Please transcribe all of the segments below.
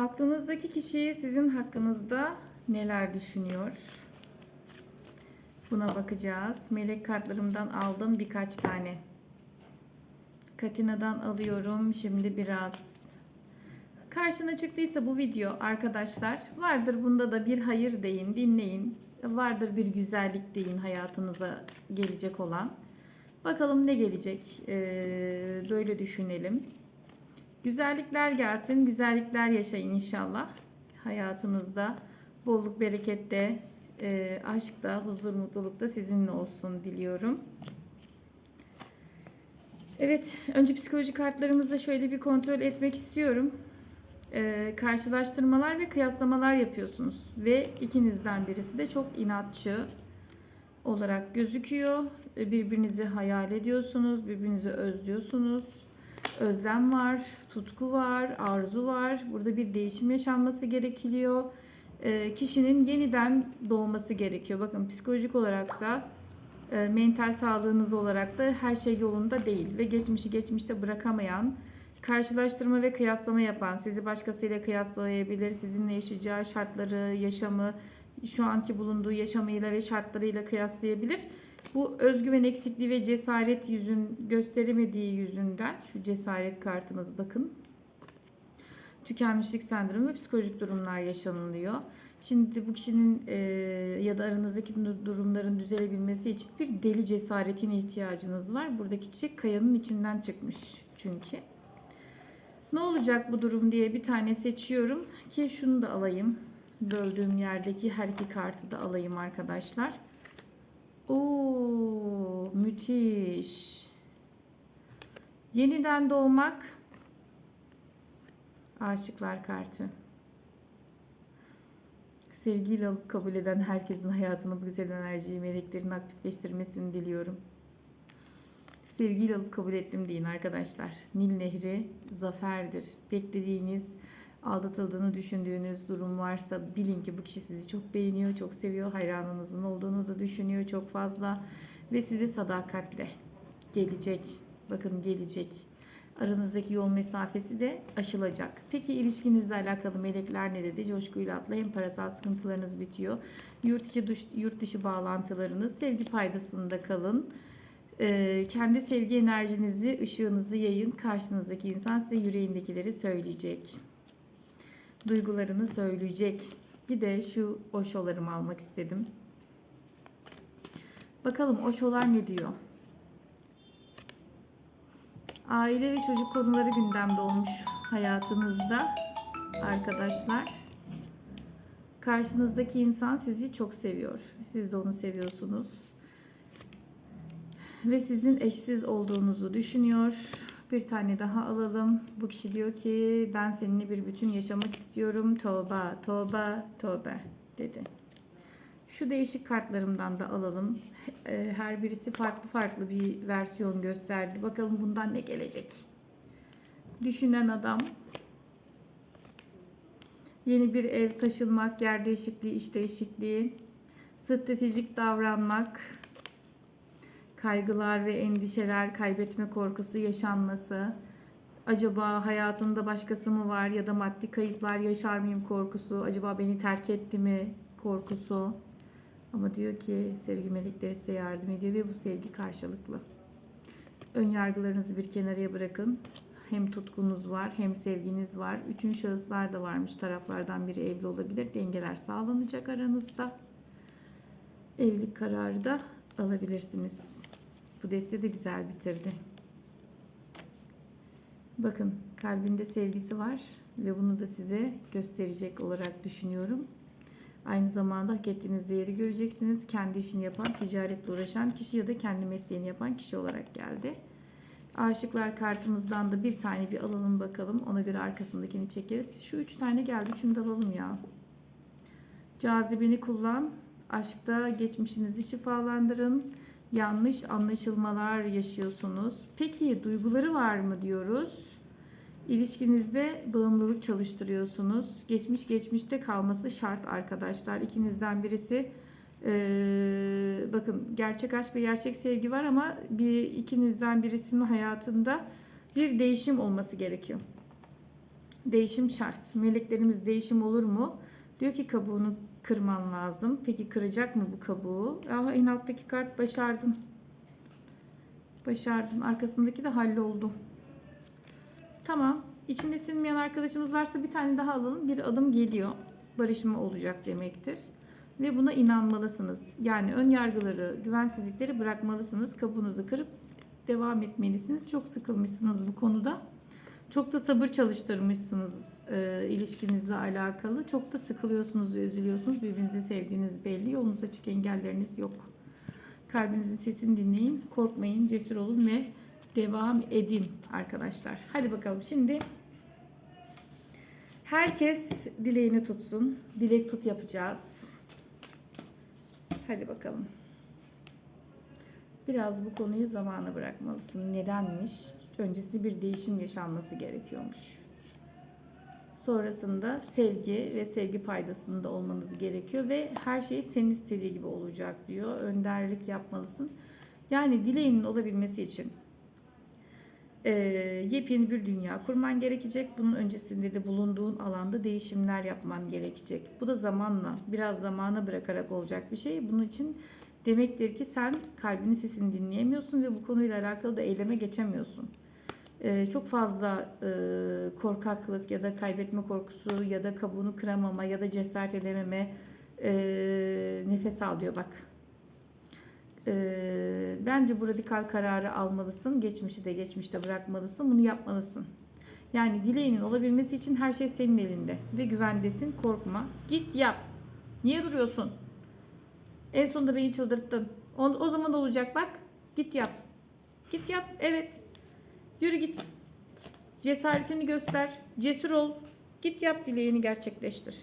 Aklınızdaki kişi sizin hakkınızda neler düşünüyor? Buna bakacağız. Melek kartlarımdan aldım birkaç tane. Katina'dan alıyorum şimdi biraz. Karşına çıktıysa bu video arkadaşlar vardır bunda da bir hayır deyin dinleyin. Vardır bir güzellik deyin hayatınıza gelecek olan. Bakalım ne gelecek Ee, böyle düşünelim. Güzellikler gelsin, güzellikler yaşayın inşallah. Hayatınızda bolluk berekette, e, aşkta, huzur, mutlulukta sizinle olsun diliyorum. Evet, önce psikolojik kartlarımızı şöyle bir kontrol etmek istiyorum. E, karşılaştırmalar ve kıyaslamalar yapıyorsunuz ve ikinizden birisi de çok inatçı olarak gözüküyor. E, Birbirinizi hayal ediyorsunuz, birbirinizi özlüyorsunuz. Özlem var, tutku var, arzu var. Burada bir değişim yaşanması gerekiyor. E, kişinin yeniden doğması gerekiyor. Bakın psikolojik olarak da e, mental sağlığınız olarak da her şey yolunda değil ve geçmişi geçmişte bırakamayan, karşılaştırma ve kıyaslama yapan, sizi başkasıyla kıyaslayabilir, sizinle yaşayacağı şartları, yaşamı, şu anki bulunduğu yaşamıyla ve şartlarıyla kıyaslayabilir. Bu özgüven eksikliği ve cesaret yüzün gösteremediği yüzünden şu cesaret kartımız bakın. Tükenmişlik sendromu ve psikolojik durumlar yaşanılıyor. Şimdi bu kişinin e, ya da aranızdaki durumların düzelebilmesi için bir deli cesaretine ihtiyacınız var. Buradaki çiçek kayanın içinden çıkmış çünkü. Ne olacak bu durum diye bir tane seçiyorum ki şunu da alayım. Böldüğüm yerdeki her iki kartı da alayım arkadaşlar. Oo, müthiş. Yeniden doğmak. Aşıklar kartı. Sevgiyle alıp kabul eden herkesin hayatını bu güzel enerjiyi meleklerin aktifleştirmesini diliyorum. Sevgiyle alıp kabul ettim deyin arkadaşlar. Nil Nehri zaferdir. Beklediğiniz, aldatıldığını düşündüğünüz durum varsa bilin ki bu kişi sizi çok beğeniyor, çok seviyor. Hayranınızın olduğunu da düşünüyor çok fazla. Ve size sadakatle gelecek. Bakın gelecek. Aranızdaki yol mesafesi de aşılacak. Peki ilişkinizle alakalı melekler ne dedi? Coşkuyla atlayın. Parasal sıkıntılarınız bitiyor. Yurt içi, dış, yurt dışı bağlantılarınız sevgi paydasında kalın. Ee, kendi sevgi enerjinizi, ışığınızı yayın. Karşınızdaki insan size yüreğindekileri söyleyecek. Duygularını söyleyecek. Bir de şu oşolarımı almak istedim. Bakalım oşolar ne diyor? Aile ve çocuk konuları gündemde olmuş hayatınızda arkadaşlar. Karşınızdaki insan sizi çok seviyor. Siz de onu seviyorsunuz. Ve sizin eşsiz olduğunuzu düşünüyor. Bir tane daha alalım. Bu kişi diyor ki ben seninle bir bütün yaşamak istiyorum. Tövbe, tövbe, tövbe dedi. Şu değişik kartlarımdan da alalım. Ee, Her birisi farklı farklı bir versiyon gösterdi. Bakalım bundan ne gelecek. Düşünen adam. Yeni bir ev taşınmak, yer değişikliği, iş değişikliği, stratejik davranmak, kaygılar ve endişeler, kaybetme korkusu yaşanması, acaba hayatında başkası mı var ya da maddi kayıplar yaşar mıyım korkusu, acaba beni terk etti mi korkusu. Ama diyor ki sevgi melekleri size yardım ediyor ve bu sevgi karşılıklı. Ön yargılarınızı bir kenarıya bırakın. Hem tutkunuz var hem sevginiz var. Üçüncü şahıslar da varmış. Taraflardan biri evli olabilir. Dengeler sağlanacak aranızda. Evlilik kararı da alabilirsiniz. Bu deste de güzel bitirdi. Bakın kalbinde sevgisi var ve bunu da size gösterecek olarak düşünüyorum. Aynı zamanda hak ettiğiniz değeri göreceksiniz. Kendi işini yapan, ticaretle uğraşan kişi ya da kendi mesleğini yapan kişi olarak geldi. Aşıklar kartımızdan da bir tane bir alalım bakalım. Ona göre arkasındakini çekeriz. Şu üç tane geldi. Şunu da alalım ya. Cazibeni kullan. Aşkta geçmişinizi şifalandırın. Yanlış anlaşılmalar yaşıyorsunuz. Peki duyguları var mı diyoruz? İlişkinizde bağımlılık çalıştırıyorsunuz. Geçmiş geçmişte kalması şart arkadaşlar. İkinizden birisi eee, bakın gerçek aşk ve gerçek sevgi var ama bir ikinizden birisinin hayatında bir değişim olması gerekiyor. Değişim şart. Meleklerimiz değişim olur mu? Diyor ki kabuğunu kırman lazım. Peki kıracak mı bu kabuğu? Ah, en alttaki kart başardın. Başardın. Arkasındaki de halloldu. Tamam. İçinde sinmeyen arkadaşımız varsa bir tane daha alalım. Bir adım geliyor. Barışma olacak demektir. Ve buna inanmalısınız. Yani ön yargıları, güvensizlikleri bırakmalısınız. Kabuğunuzu kırıp devam etmelisiniz. Çok sıkılmışsınız bu konuda. Çok da sabır çalıştırmışsınız e, ilişkinizle alakalı. Çok da sıkılıyorsunuz ve üzülüyorsunuz. Birbirinizi sevdiğiniz belli. Yolunuz açık engelleriniz yok. Kalbinizin sesini dinleyin. Korkmayın, cesur olun ve devam edin arkadaşlar. Hadi bakalım şimdi herkes dileğini tutsun. Dilek tut yapacağız. Hadi bakalım. Biraz bu konuyu zamana bırakmalısın. Nedenmiş? Öncesi bir değişim yaşanması gerekiyormuş. Sonrasında sevgi ve sevgi paydasında olmanız gerekiyor ve her şey senin istediği gibi olacak diyor. Önderlik yapmalısın. Yani dileğinin olabilmesi için e, yepyeni bir dünya kurman gerekecek. Bunun öncesinde de bulunduğun alanda değişimler yapman gerekecek. Bu da zamanla, biraz zamana bırakarak olacak bir şey. Bunun için demektir ki sen kalbinin sesini dinleyemiyorsun ve bu konuyla alakalı da eyleme geçemiyorsun. Ee, çok fazla e, korkaklık ya da kaybetme korkusu ya da kabuğunu kıramama ya da cesaret edememe e, nefes al diyor bak. E, bence bu radikal kararı almalısın. Geçmişi de geçmişte bırakmalısın. Bunu yapmalısın. Yani dileğinin olabilmesi için her şey senin elinde ve güvendesin. Korkma. Git yap. Niye duruyorsun? En sonunda beni çıldırttın. O, o zaman olacak bak. Git yap. Git yap. Evet. Yürü git. Cesaretini göster. Cesur ol. Git yap dileğini gerçekleştir.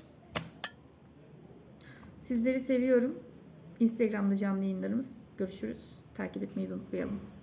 Sizleri seviyorum. Instagram'da canlı yayınlarımız. Görüşürüz. Takip etmeyi unutmayalım.